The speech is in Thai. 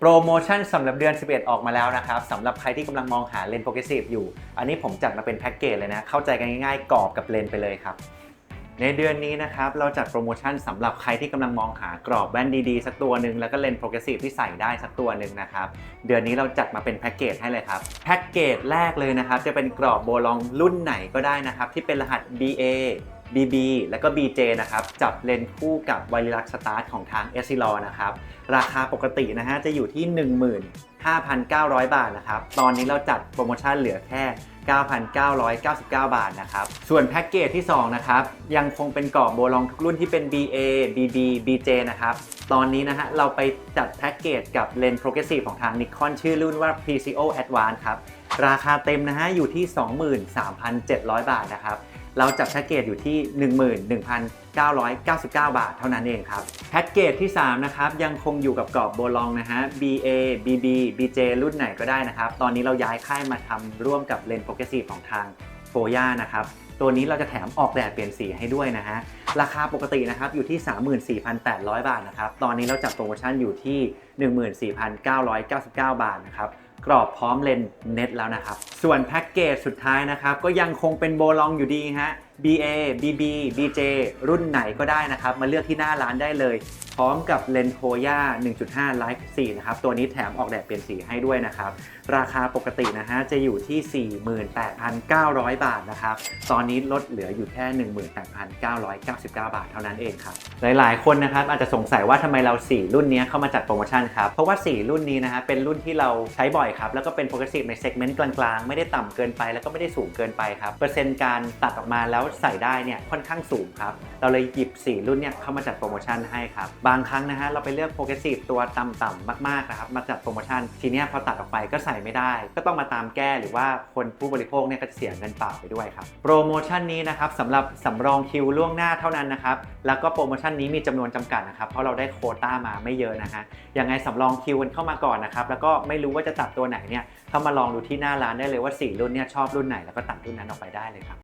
โปรโมชั่นสำหรับเดือน 11 ออกมาแล้วนะครับสำหรับใครที่กำลังมองหาเลนส์โปรเกรสซีฟอยู่ อันนี้ผมจัดมาเป็นแพ็กเกจเลยนะ เข้าใจกันง่ายๆกรอบกับเลนส์ไปเลยครับ ในเดือนนี้นะครับเราจัดโปรโมชั่นสำหรับใครที่กำลังมองหากรอบแว่นดีๆ สักตัวหนึ่งแล้วก็เลนส์โปรเกรสซีฟที่ใส่ได้สักตัวหนึ่งนะครับเดือนนี้เราจัดมาเป็นแพ็กเกจให้เลยครับแพ็กเกจแรกเลยนะครับจะเป็นกรอบโบลองรุ่นไหนก็ได้นะครับที่เป็นรหัส BA BB แล้วก็ BJ นะครับ จับเลนคู่กับไวรักสตาร์ทของทาง e s s i l o นะครับ ราคาปกตินะฮะจะอยู่ที่ 15,900 บาทนะครับ ตอนนี้เราจัดโปรโมชั่นเหลือแค่ 9,999 บาทนะครับ ส่วนแพ็กเกจที่ 2 นะครับ ยังคงเป็นกรอบโบลองทุกรุ่นที่เป็น BA BB BJ นะครับ ตอนนี้นะฮะเราไปจัดแพ็กเกจกับเลนส์โปรเกรสซีฟของทาง Nikon ชื่อรุ่นว่า PCO Advance ครับ ราคาเต็มนะฮะอยู่ที่ 23,700 บาทนะครับ เราจัดแพ็กเกจอยู่ที่ 11,999 บาทเท่านั้นเองครับ แพ็กเกจที่ 3 นะครับ ยังคงอยู่กับกรอบโบลองนะฮะ BA BB BJ รุ่นไหนก็ได้นะครับ ตอนนี้เราย้ายค่ายมาทำร่วมกับเลนส์โปรเกรสซีฟของทางโฟย่านะครับตัวนี้เราจะแถมออกแดดเปลี่ยนสีให้ด้วยนะฮะ ราคาปกตินะครับอยู่ที่ 34,800 บาทนะครับ ตอนนี้เราจัดโปรโมชั่นอยู่ที่ 14,999 บาทนะครับ รอบพร้อมเลนส์เน็ตแล้วนะครับ ส่วนแพ็กเกจสุดท้ายนะครับ ก็ยังคงเป็นโบลองอยู่ดีฮะ BA BB BJ รุ่นไหนก็ได้นะครับ มาเลือกที่หน้าร้านได้เลย พร้อมกับเลนส์โ o ย่า1.5 Life 4นะครับ ตัวนี้แถมออกแดดเปลี่ยนสีให้ด้วยนะครับ ราคาปกตินะฮะจะอยู่ที่ 48,900 บาทนะครับ ตอนนี้ลดเหลืออยู่แค่ 18,999 บาทเท่านั้นเองครับ หลายๆ คนนะครับอาจจะสงสัยว่าทำไมเรา 4 รุ่นนี้เข้ามาจัดโปรโมชั่นครับ เพราะว่า 4 รุ่นนี้นะฮะเป็นรุ่นที่เราใช้บ่อยครับ แล้วก็เป็นโปรเกรสซีฟในเซกเมนต์กลางๆ ไม่ได้ต่ำเกินไป แล้วก็ไม่ได้สูงเกินไปครับ เปอร์เซ็นต์การตัดออกมาแล้วใส่ได้เนี่ยค่อนข้างสูงครับ เราเลยหยิบ 4 รุ่นเนี่ยเข้ามาจัดโปรโมชั่นให้ครับบางครั้งนะฮะเราไปเลือกโปรเกรสซีฟตัวต่ำๆมากๆนะครับมาจัดโปรโมชั่นทีนี้พอตัดออกไปก็ใส่ไม่ได้ ก็ต้องมาตามแก้หรือว่าคนผู้บริโภคเนี่ยก็จะเสียเงินเปล่าไปด้วยครับโปรโมชั่นนี้นะครับสำหรับสำรองคิวล่วงหน้าเท่านั้นนะครับแล้วก็โปรโมชั่นนี้มีจำนวนจำกัดนะครับเพราะเราได้โคต้ามาไม่เยอะนะฮะยังไงสำรองคิวกันเข้ามาก่อนนะครับแล้วก็ไม่รู้ว่าจะตัดตัวไหนเนี่ยเข้ามาลองดูที่หน้าร้านได้เลยว่า 4 รุ่นเนี่ยชอบรุ่นไหนแล้วก็ตัดรุ่นนั้นออกไปได้เลยครับ